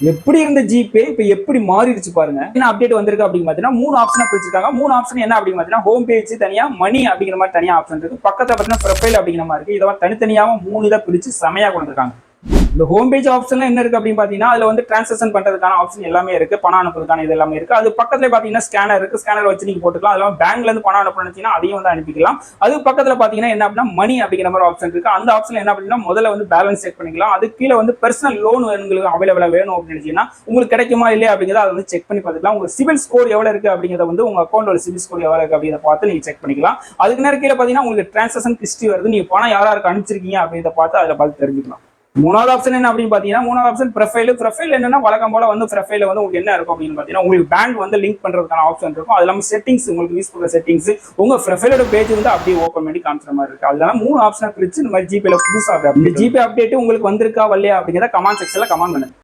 எப்படி இருந்த ஜிபே இப்போ எப்படி மாறிடுச்சு பாருங்க. என்ன அப்டேட் வந்திருக்கு அப்படின்னு பார்த்தீங்கன்னா மூணு ஆப்ஷனா பிரிச்சிருக்காங்க. மூணு ஆப்ஷன் என்ன அப்படின்னு பார்த்தீங்கன்னா ஹோம் பேஜ் தனியா மணி அப்படிங்கிற மாதிரி தனியா ஆப்ஷன் இருக்கு. பக்கத்துல பார்த்தீங்கன்னா ப்ரொஃபைல் அப்படிங்கிற மாதிரி இருக்கு. இதெல்லாம் தனித்தனியாகவும் மூணு இதை பிரிச்சு செமையா கொண்டிருக்காங்க இந்த ஹோம் பேஜ் ஆப்ஷன்ல என்ன இருக்கு அப்படின்னு பாத்தீங்கன்னா அதுல வந்து டிரான்சாக்ஷன் பண்றதுக்கான ஆப்ஷன் எல்லாமே இருக்கு. பணம் அனுப்புறதுக்கான இது எல்லாமே இருக்கு. அது பக்கத்துல பாத்தீங்கன்னா ஸ்கேனர் இருக்கு. ஸ்கேனர் வச்சு நீங்க போட்டுக்கலாம். அதெல்லாம் பேங்க்ல இருந்து பணம் அனுப்பணும்னு அதையும் வந்து அனுப்பிக்கலாம். அது பக்கத்துல பாத்தீங்கன்னா என்ன அப்படின்னா மணி அப்படிங்கிற மாதிரி ஆப்ஷன் இருக்கு. அந்த ஆப்ஷன்ல என்ன அப்படின்னா முதல்ல வந்து பேலன்ஸ் செக் பண்ணிக்கலாம். அது கீழே வந்து பர்சனல் லோன் உங்களுக்கு அவைலபிளா வேணும் அப்படின்னு நினைச்சீங்கன்னா உங்களுக்கு கிடைக்குமா இல்லையா அப்படிங்கிறத அதை வந்து செக் பண்ணி பார்த்துக்கலாம். உங்க சிவில் ஸ்கோர் எவ்வளவு இருக்கு அப்படிங்கிறத வந்து உங்க அக்கௌண்ட்டோட சிவில் ஸ்கோர் எவ்வளவு இருக்கு அப்படிங்கிறத பார்த்து நீங்க செக் பண்ணிக்கலாம். அதுக்கு நேரம் கீழே பாத்தீங்கன்னா உங்களுக்கு டிரான்சாக்ஷன் ஹிஸ்டரி வருது. நீங்க பணம் யாராருக்கு அனுப்பிச்சிருக்கீங்க அப்படிங்கிறத பார்த்து அதில் பார்த்து தெரிஞ்சுக்கலாம். மூணாவது ஆப்ஷன் என்ன அப்படின்னு பாத்தீங்கன்னா மூணாவது ஆப்ஷன் ப்ரொஃபைல் ப்ரொஃபைல் என்னன்னா வழக்கம் போல வந்து ப்ரொஃபைல வந்து உங்களுக்கு என்ன இருக்கும் அப்படின்னு பாத்தீங்கன்னா உங்களுக்கு பேங்க் வந்து லிங்க் பண்றதுக்கான ஆப்ஷன் இருக்கும். அது இல்லாம செட்டிங்ஸ் உங்களுக்கு யூஸ் பண்ற செட்டிங்ஸ் உங்க ப்ரொஃபைலோட பேஜ் வந்து அப்படியே ஓப்பன் பண்ணி காமிச்ச மாதிரி இருக்கு. அதனால மூணு ஆப்ஷன் பிரிச்சு இந்த மாதிரி ஜிபேல புதுசாக இந்த ஜிபே அப்டேட் உங்களுக்கு வந்திருக்கா வரலையா அப்படிங்கிறத கமெண்ட் செக்ஷன்ல கமெண்ட் பண்ணுங்க.